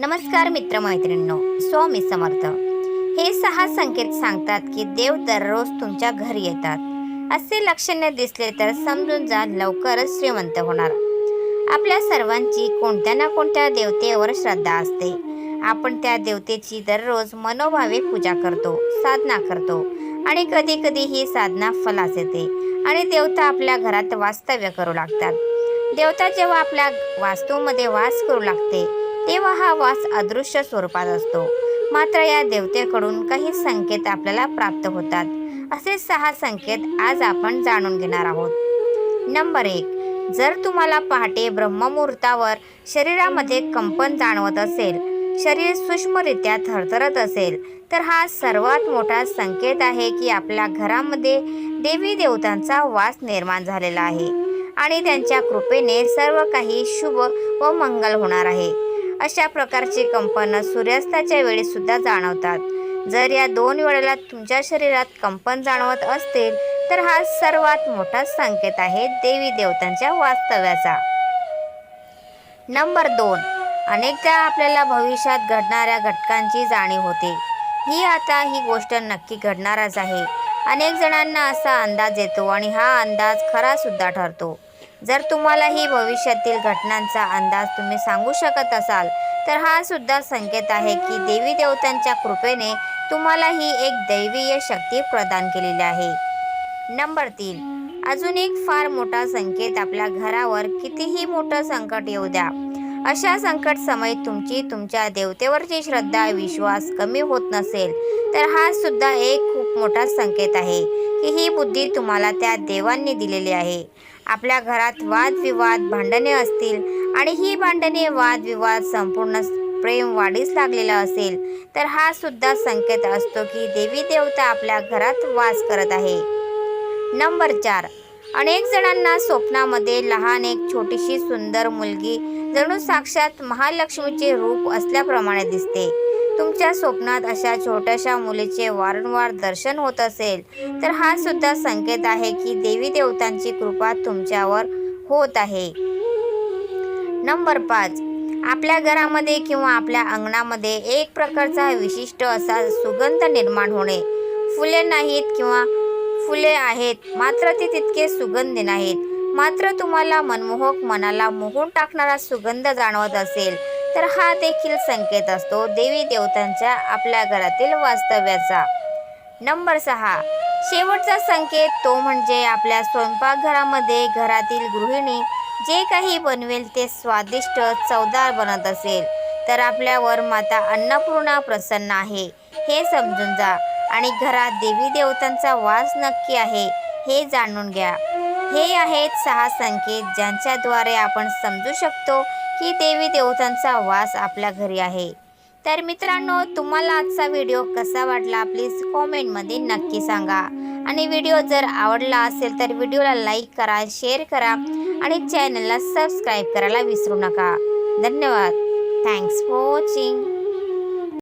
नमस्कार मित्रमैत्रिणींनो स्वामी समर्थ. हे सहा संकेत सांगतात की देव दररोज तुमच्या घरी येतात. असे लक्षणे दिसले तर समजून जा लवकरच श्रीमंत होणार. आपल्या सर्वांची कोणत्या ना कोणत्या देवतेवर श्रद्धा असते. आपण त्या देवतेची दररोज मनोभावे पूजा करतो साधना करतो आणि कधी कधी ही साधना फलास येते आणि देवता आपल्या घरात वास्तव्य करू लागतात. देवता जेव्हा आपल्या वास्तूमध्ये वास करू लागते तेव्हा हा वास अदृश्य स्वरूपात असतो. मात्र या देवतेकडून काही संकेत आपल्याला प्राप्त होतात. असे सहा संकेत आज आपण जाणून घेणार आहोत. नंबर एक जर तुम्हाला पहाटे ब्रह्ममुहूर्तावर शरीरामध्ये कंपन जाणवत असेल शरीर सूक्ष्मरित्या थरथरत असेल तर हा सर्वात मोठा संकेत आहे की आपल्या घरामध्ये देवी देवतांचा वास निर्माण झालेला आहे आणि त्यांच्या कृपेने सर्व काही शुभ व मंगल होणार आहे. अशा प्रकारची कंपनं सूर्यास्ताच्या वेळीसुद्धा जाणवतात. जर या दोन वेळेला तुमच्या शरीरात कंपन जाणवत असतील तर हा सर्वात मोठा संकेत आहे देवी देवतांच्या वास्तव्याचा. नंबर दोन. अनेकदा आपल्याला भविष्यात घडणाऱ्या घटकांची जाणीव होते. ही आता ही गोष्ट नक्की घडणारच आहे. अनेक जणांना असा अंदाज येतो आणि हा अंदाज खरासुद्धा ठरतो. जर तुम्हालाही भविष्यातील घटनांचा अंदाज तुम्ही सांगू शकत असाल तर हा सुद्धा संकेत आहे की देवी देवतांच्या कृपेने तुम्हाला ही एक दैवीय शक्ती प्रदान केलेली आहे. नंबर तीन. अजून एक फार मोठा संकेत आपल्या घरावर कितीही मोठं संकट येऊ द्या. अशा संकट समय तुमची तुमच्या देवतेवरची श्रद्धा विश्वास कमी होत नसेल तर हा सुद्धा एक खूप मोठा संकेत आहे की ही बुद्धी तुम्हाला त्या देवांनी दिलेली आहे. आपल्या घरात वादविवाद भांडणे असतील आणि ही भांडणे वादविवाद संपूर्ण प्रेम वाढीस लागलेला असेल तर हा सुद्धा संकेत असतो की देवी देवता आपल्या घरात वास करत आहे. नंबर चार अनेक जणांना स्वप्नामध्ये लहान एक छोटीशी सुंदर मुलगी जणू साक्षात महालक्ष्मीचे रूप असल्याप्रमाणे दिसते. तुमच्या स्वप्नात अशा छोट्याशा मुलीचे वारंवार दर्शन होत असेल तर हा सुद्धा संकेत आहे की देवी देवतांची कृपा तुमच्यावर होत आहे. नंबर पाच. आपल्या घरामध्ये किंवा आपल्या अंगणामध्ये एक प्रकारचा विशिष्ट असा सुगंध निर्माण होणे. फुले नाहीत किंवा फुले आहेत. मात्र ती तितके सुगंधी नाहीत. मात्र तुम्हाला मनमोहक मनाला मोहून टाकणारा सुगंध जाणवत असेल तर हा देखील संकेत असतो देवी देवतांच्या आपल्या घरातील वास्तव्याचा. नंबर सहा. शेवटचा संकेत तो म्हणजे आपल्या स्वयंपाकघरामध्ये घरातील गृहिणी जे काही बनवेल ते स्वादिष्ट चवदार बनत असेल तर आपल्यावर माता अन्नपूर्णा प्रसन्न आहे. हे समजून जा. आणि घरात देवी देवतांचा वास नक्की आहे हे जाणून घ्या. हे आहेत सहा संकेत ज्यांच्याद्वारे आपण समजू शकतो की देवी देवतांचा वास आपल्या घरी आहे. तर मित्रांनो तुम्हाला आजचा व्हिडिओ कसा वाटला प्लीज कॉमेंटमध्ये नक्की सांगा. आणि व्हिडिओ जर आवडला असेल तर व्हिडिओला लाईक करा शेअर करा आणि चॅनलला सबस्क्राईब करायला विसरू नका. धन्यवाद. Thanks for watching.